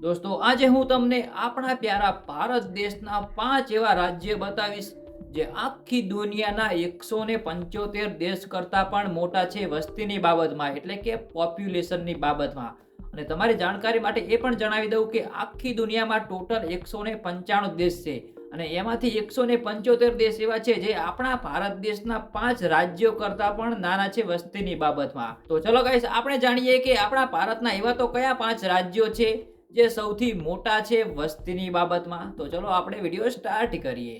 દોસ્તો, આજે હું તમને આપણા પ્યારા ભારત દેશના પાંચ એવા રાજ્ય બતાવીશ જે આખી દુનિયાના એકસો ને પંચોતેર દેશ કરતાં પણ મોટા છે વસ્તીની બાબતમાં, એટલે કે પોપ્યુલેશનની બાબતમાં. અને તમારી જાણકારી માટે એ પણ જણાવી દઉં કે આખી દુનિયામાં ટોટલ એકસો ને પંચાણું દેશ છે. અને એમાંથી એકસો ને પંચોતેર દેશ એવા છે જે આપણા ભારત દેશના પાંચ રાજ્યો કરતાં પણ નાના છે વસ્તીની બાબતમાં. તો ચલો ગાઈસ આપણે જાણીએ કે આપણા ભારતના એવા તો કયા પાંચ રાજ્યો છે? જે સૌથી મોટા છે વસ્તીની બાબતમાં. તો ચલો આપણે વીડિયો સ્ટાર્ટ કરીએ.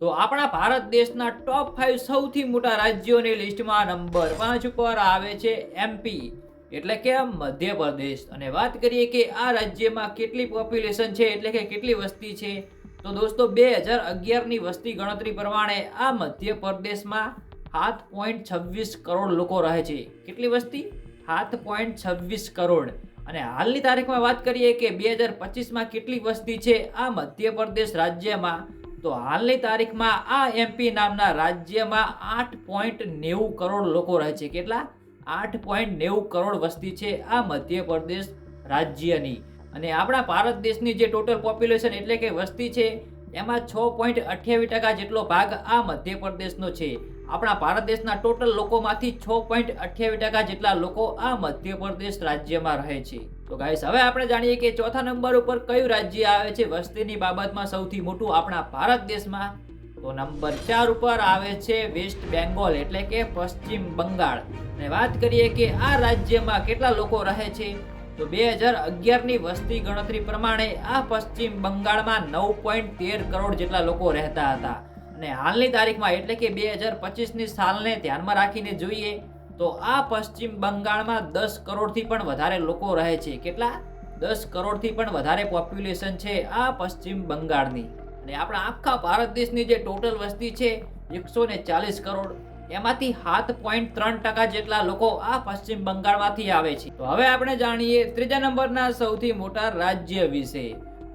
તો આપણા ભારત દેશના ટોપ ફાઈવ સૌથી મોટા રાજ્યોની લિસ્ટમાં નંબર પાંચ ઉપર આવે છે એમપી એટલે કે મધ્યપ્રદેશ. અને વાત કરીએ કે આ રાજ્યમાં કેટલી પોપ્યુલેશન છે, એટલે કે કેટલી વસ્તી છે? તો દોસ્તો, બે હજાર અગિયારની વસ્તી ગણતરી પ્રમાણે આ મધ્યપ્રદેશમાં સાત પોઈન્ટ છવ્વીસ કરોડ લોકો રહે છે. કેટલી વસ્તી? સાત પોઈન્ટ છવ્વીસ કરોડ. અને હાલની તારીખમાં વાત કરીએ કે બે હજાર પચીસમાં કેટલી વસ્તી છે આ મધ્યપ્રદેશ રાજ્યમાં? તો હાલની તારીખમાં આ એમપી નામના રાજ્યમાં આઠ પોઈન્ટ નેવું કરોડ લોકો રહે છે. કેટલા? આઠ પોઈન્ટ નેવું કરોડ વસ્તી છે આ મધ્યપ્રદેશ રાજ્યની. અને આપણા ભારત દેશની જે ટોટલ પોપ્યુલેશન એટલે કે વસ્તી છે, એમાં છ પોઈન્ટ અઠ્યાવીસ ટકા જેટલો ભાગ આ મધ્યપ્રદેશનો છે. આપણા ભારત દેશના ટોટલ લોકોમાંથી છ પોઈન્ટ અઠ્યાવીસ ટકા જેટલા લોકો આ મધ્યપ્રદેશ રાજ્યમાં રહે છે. તો ગાઈસ હવે આપણે જાણીએ કે ચોથા નંબર ઉપર કયું રાજ્ય આવે છે વસ્તીની બાબતમાં સૌથી મોટું આપણા ભારત દેશમાં? તો નંબર ચાર ઉપર આવે છે વેસ્ટ બેંગોલ, એટલે કે પશ્ચિમ બંગાળ. અને વાત કરીએ કે આ રાજ્યમાં કેટલા લોકો રહે છે? તો બે હજાર અગિયારની વસ્તી ગણતરી પ્રમાણે આ પશ્ચિમ બંગાળમાં નવ પોઈન્ટ તેર કરોડ જેટલા લોકો રહેતા હતા. અને હાલની તારીખમાં એટલે કે બે હજાર પચીસની સાલને ધ્યાનમાં રાખીને જોઈએ તો આ પશ્ચિમ બંગાળમાં દસ કરોડથી પણ વધારે લોકો રહે છે. કેટલા? દસ કરોડથી પણ વધારે પોપ્યુલેશન છે આ પશ્ચિમ બંગાળની. અને આપણા આખા ભારત દેશની જે ટોટલ વસ્તી છે એકસો ને ચાલીસ કરોડ, એમાંથી સાત પોઈન્ટ ત્રણ ટકા જેટલા લોકો આ પશ્ચિમ બંગાળમાંથી આવે છે. તો હવે આપણે જાણીએ ત્રીજા નંબરના સૌથી મોટા રાજ્ય વિશે.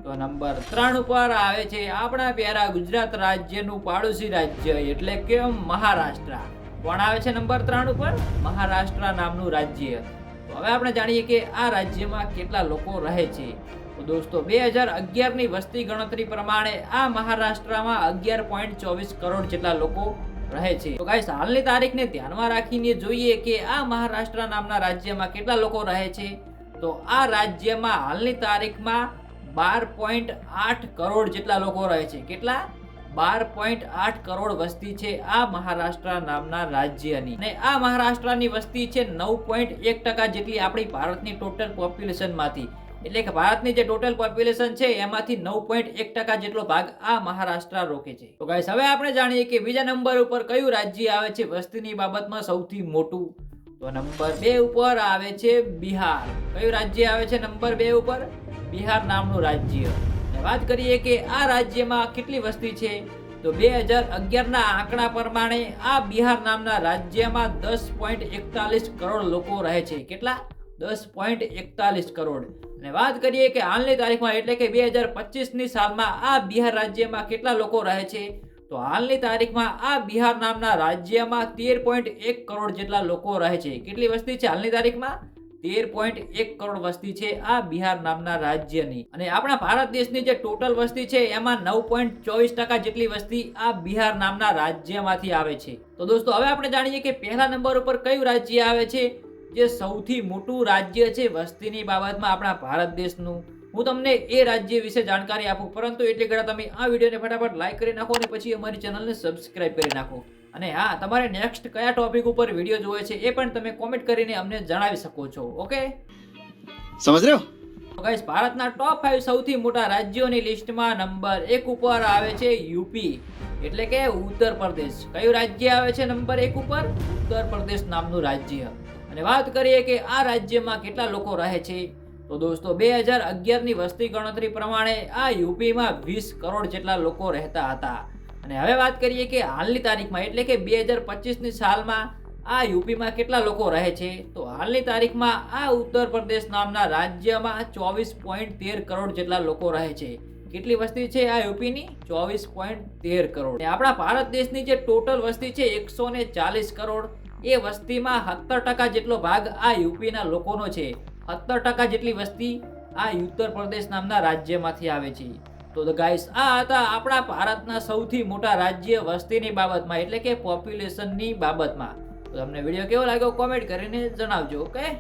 તો નંબર ત્રણ ઉપર આવે છે આપણા પ્યારા ગુજરાત રાજ્યનું પાડોશી રાજ્ય એટલે કે મહારાષ્ટ્ર. કોણ આવે છે નંબર ત્રણ ઉપર? મહારાષ્ટ્ર નામનું રાજ્ય. હવે આપણે જાણીએ કે આ રાજ્યમાં કેટલા લોકો રહે છે. તો દોસ્તો, બે હજાર અગિયારની વસ્તી ગણતરી પ્રમાણે આ મહારાષ્ટ્રમાં અગિયાર પોઈન્ટ ચોવીસ કરોડ જેટલા લોકો રહે છે. તો ગાઈસ, હાલની તારીખને ધ્યાનમાં રાખીને જોઈએ કે આ મહારાષ્ટ્ર નામના રાજ્યમાં કેટલા લોકો રહે છે. તો આ રાજ્યમાં હાલની તારીખમાં બાર પોઈન્ટ આઠ કરોડ જેટલા લોકો રહે છે. કેટલા? બાર પોઈન્ટ આઠ કરોડ વસ્તી છે આ મહારાષ્ટ્ર નામના રાજ્યની. અને આ મહારાષ્ટ્રની વસ્તી છે નવ પોઈન્ટ એક ટકા જેટલી આપણી ભારતની ટોટલ પોપ્યુલેશનમાંથી એટલે કે ભારતની જે ટોટલ પોપ્યુલેશન છે એમાંથી નવ પોઈન્ટ એક ટકા જેટલો ભાગ આ મહારાષ્ટ્ર રોકે છે. તો ગાઈસ હવે આપણે જાણીએ કે બીજા નંબર ઉપર કયું રાજ્ય આવે છે વસ્તીની બાબતમાં સૌથી મોટું? તો નંબર બે ઉપર આવે છે બિહાર. કયું રાજ્ય આવે છે નંબર બે ઉપર? બિહાર નામનું રાજ્ય. વાત કરીએ કે આ રાજ્યમાં કેટલી વસ્તી છે? તો બે હજાર અગિયારના આંકડા પ્રમાણે આ બિહાર નામના રાજ્યમાં દસ પોઈન્ટ એકતાલીસ કરોડ લોકો રહે છે. કેટલા? દસ પોઈન્ટ એકતાલીસ કરોડ. અને વાત કરીએ કે હાલની તારીખમાં એટલે કે બે હજાર પચીસની સાલમાં આ બિહાર રાજ્યમાં કેટલા લોકો રહે છે? તો હાલની તારીખમાં આ બિહાર નામના રાજ્યમાં તેર પોઈન્ટ એક કરોડ જેટલા લોકો રહે છે. કેટલી વસ્તી છે હાલની તારીખમાં? તેર પોઈન્ટ એક કરોડ વસ્તી છે આ બિહાર નામના રાજ્યની. અને આપણા ભારત દેશની જે ટોટલ વસ્તી છે, એમાં નવ પોઈન્ટ ચોવીસ ટકા જેટલી વસ્તી આ બિહાર નામના રાજ્યમાંથી આવે છે. તો દોસ્તો, હવે આપણે જાણીએ કે પહેલા નંબર ઉપર કયું રાજ્ય આવે છે, જે સૌથી મોટું રાજ્ય છે વસ્તીની બાબતમાં આપણા ભારત દેશનું. હું તમને એ રાજ્ય વિશે જાણકારી આપું, પરંતુ એટલી ઘણા તમે આ વિડીયોને ફટાફટ લાઇક કરી નાખો અને પછી અમારી ચેનલને સબસ્ક્રાઇબ કરી નાખો. અને હા તમારે નેક્સ્ટ કયા ટોપિક ઉપર વીડિયો જોવે છે એ પણ તમે કોમેન્ટ કરીને અમને જણાવી શકો છો ઓકે સમજ રહ્યો? ગાઈસ ભારતના ટોપ ફાઈવ સૌથી મોટા રાજ્યોની લિસ્ટમાં નંબર એક ઉપર આવે છે યુપી એટલે કે ઉત્તર પ્રદેશ. કયું રાજ્ય આવે છે નંબર એક ઉપર? ઉત્તર પ્રદેશ નામનું રાજ્ય. અને વાત કરીએ કે આ રાજ્યમાં કેટલા લોકો રહે છે? તો દોસ્તો બે હજાર અગિયારની વસ્તી ગણતરી પ્રમાણે આ યુપીમાં વીસ કરોડ જેટલા લોકો રહેતા હતા. અને હવે વાત કરીએ કે હાલની તારીખમાં, એટલે કે બે હજાર પચીસની સાલમાં આ યુપીમાં કેટલા લોકો રહે છે? તો હાલની તારીખમાં આ ઉત્તર પ્રદેશ નામના રાજ્યમાં ચોવીસ પોઈન્ટ તેર કરોડ જેટલા લોકો રહે છે. કેટલી વસ્તી છે આ યુપીની? ચોવીસ પોઈન્ટ તેર કરોડ. આપણા ભારત દેશની જે ટોટલ વસ્તી છે, એકસો ને ચાલીસ કરોડ. એ વસ્તીમાં સત્તર ટકા જેટલો ભાગ આ યુપીના લોકોનો છે. સત્તર ટકા જેટલી વસ્તી આ ઉત્તર પ્રદેશ નામના રાજ્યમાંથી આવે છે. તો ગાઈસ આ હતા આપણા ભારતના સૌથી મોટા રાજ્ય વસ્તીની બાબતમાં, એટલે કે પોપ્યુલેશનની બાબતમાં. તો તમને વીડિયો કેવો લાગ્યો કોમેન્ટ કરીને જણાવજો ઓકે